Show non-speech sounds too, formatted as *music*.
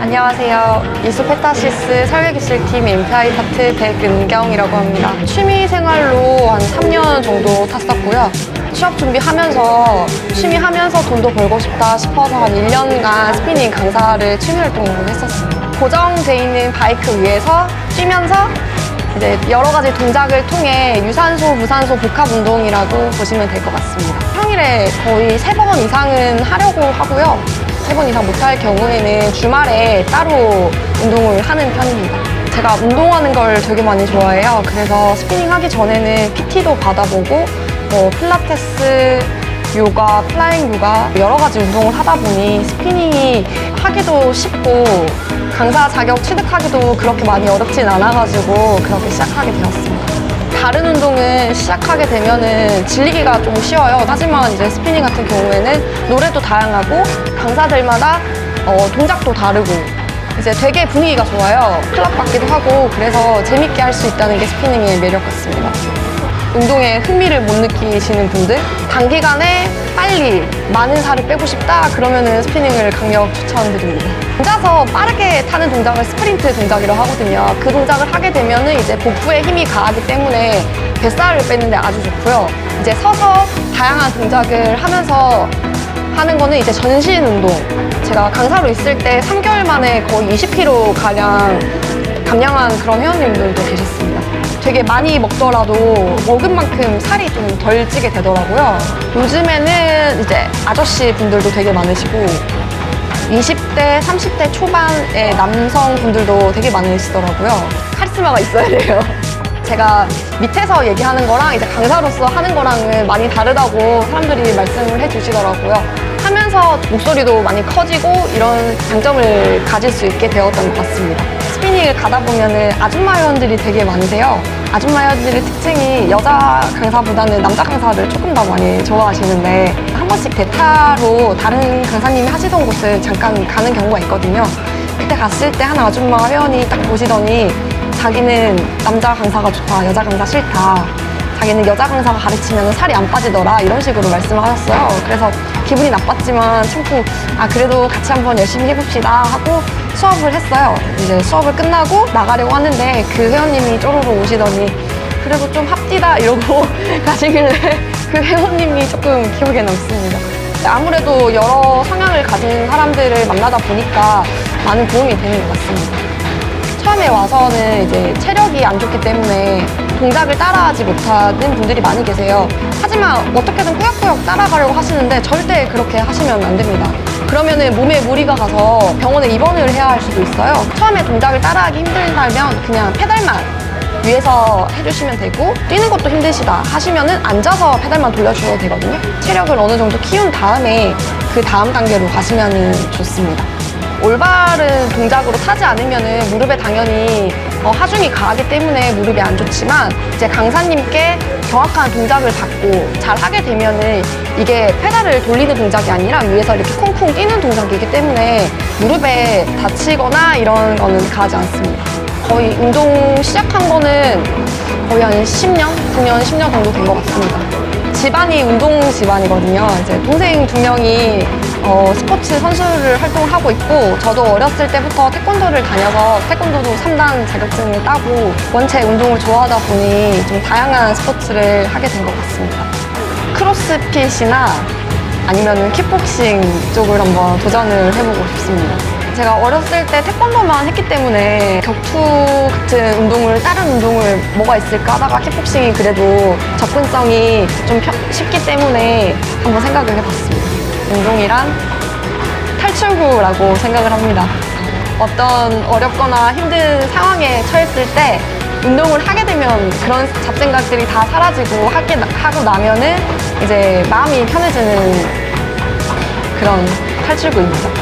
안녕하세요. 이수페타시스 설계기술팀 MPI 파트 백은경이라고 합니다. 취미 생활로 한 3년 정도 탔었고요. 취업 준비하면서 취미 하면서 돈도 벌고 싶다 싶어서 한 1년간 스피닝 강사를 취미 활동으로 했었어요. 고정돼 있는 바이크 위에서 뛰면서 이제 여러 가지 동작을 통해 유산소, 무산소 복합 운동이라고 보시면 될 것 같습니다. 평일에 거의 세 번 이상은 하려고 하고요. 세 번 이상 못할 경우에는 주말에 따로 운동을 하는 편입니다. 제가 운동하는 걸 되게 많이 좋아해요. 그래서 스피닝 하기 전에는 PT도 받아보고 뭐 필라테스, 요가, 플라잉 요가 여러 가지 운동을 하다 보니 스피닝이 하기도 쉽고 강사 자격 취득하기도 그렇게 많이 어렵진 않아가지고 그렇게 시작하게 되었습니다. 다른 운동은 시작하게 되면은 질리기가 좀 쉬워요. 하지만 이제 스피닝 같은 경우에는 노래도 다양하고 강사들마다 어, 동작도 다르고 이제 되게 분위기가 좋아요. 클럽 같기도 하고 그래서 재밌게 할 수 있다는 게 스피닝의 매력 같습니다. 운동에 흥미를 못 느끼시는 분들 단기간에 빨리 많은 살을 빼고 싶다 그러면은 스피닝을 강력 추천드립니다. 앉아서 빠르게 타는 동작을 스프린트 동작이라고 하거든요. 그 동작을 하게 되면은 이제 복부에 힘이 가하기 때문에 뱃살을 빼는데 아주 좋고요. 이제 서서 다양한 동작을 하면서 하는 거는 이제 전신 운동. 제가 강사로 있을 때 3개월 만에 거의 20kg 가량 감량한 그런 회원님들도 계셨습니다. 되게 많이 먹더라도 먹은 만큼 살이 좀 덜 찌게 되더라고요. 요즘에는 이제 아저씨 분들도 되게 많으시고 20대, 30대 초반의 남성분들도 되게 많으시더라고요. 카리스마가 있어야 돼요. *laughs* 제가 밑에서 얘기하는 거랑 이제 강사로서 하는 거랑은 많이 다르다고 사람들이 말씀을 해주시더라고요. 하면서 목소리도 많이 커지고 이런 장점을 가질 수 있게 되었던 것 같습니다. 스피닝을 가다 보면은 아줌마 회원들이 되게 많으세요. 아줌마 회원들의 특징이 여자 강사보다는 남자 강사를 조금 더 많이 좋아하시는데 한 번씩 대타로 다른 강사님이 하시던 곳을 잠깐 가는 경우가 있거든요. 그때 갔을 때 한 아줌마 회원이 딱 보시더니 자기는 남자 강사가 좋다, 여자 강사 싫다. 자기는 여자 강사가 가르치면 살이 안 빠지더라 이런 식으로 말씀을 하셨어요. 그래서 기분이 나빴지만 참고 아 그래도 같이 한번 열심히 해봅시다 하고 수업을 했어요. 이제 수업을 끝나고 나가려고 하는데 그 회원님이 쪼르르 오시더니 그래도 좀 합디다 이러고 *laughs* 가시길래 그 회원님이 조금 기억에 남습니다. 아무래도 여러 성향을 가진 사람들을 만나다 보니까 많은 도움이 되는 것 같습니다. 처음에 와서는 이제 체력이 안 좋기 때문에 동작을 따라하지 못하는 분들이 많이 계세요. 하지만 어떻게든 꾸역꾸역 따라가려고 하시는데 절대 그렇게 하시면 안 됩니다. 그러면은 몸에 무리가 가서 병원에 입원을 해야 할 수도 있어요. 처음에 동작을 따라하기 힘들다면 그냥 페달만 위에서 해주시면 되고 뛰는 것도 힘드시다 하시면은 앉아서 페달만 돌려주셔도 되거든요. 체력을 어느 정도 키운 다음에 그 다음 단계로 가시면 좋습니다. 올바른 동작으로 타지 않으면은 무릎에 당연히 어, 하중이 가하기 때문에 무릎이 안 좋지만 이제 강사님께 정확한 동작을 받고 잘 하게 되면은 이게 페달을 돌리는 동작이 아니라 위에서 이렇게 쿵쿵 뛰는 동작이기 때문에 무릎에 다치거나 이런 거는 가지 않습니다. 거의 운동 시작한 거는 거의 한 10년, 9년, 10년 정도 된 것 같습니다. 집안이 운동 집안이거든요. 이제 동생 두 명이 어, 스포츠 선수를 활동을 하고 있고 저도 어렸을 때부터 태권도를 다녀서 태권도도 3단 자격증을 따고 원체 운동을 좋아하다 보니 좀 다양한 스포츠를 하게 된 것 같습니다. 크로스핏이나 아니면 킥복싱 쪽을 한번 도전을 해보고 싶습니다. 제가 어렸을 때 태권도만 했기 때문에 격투 같은 운동을 다른 운동을 뭐가 있을까 하다가 킥복싱이 그래도 접근성이 좀 펴- 쉽기 때문에 한번 생각을 해봤습니다. 운동이란 탈출구라고 생각을 합니다. 어떤 어렵거나 힘든 상황에 처했을 때 운동을 하게 되면 그런 잡생각들이 다 사라지고 하게, 하고 나면은 이제 마음이 편해지는 그런 탈출구입니다.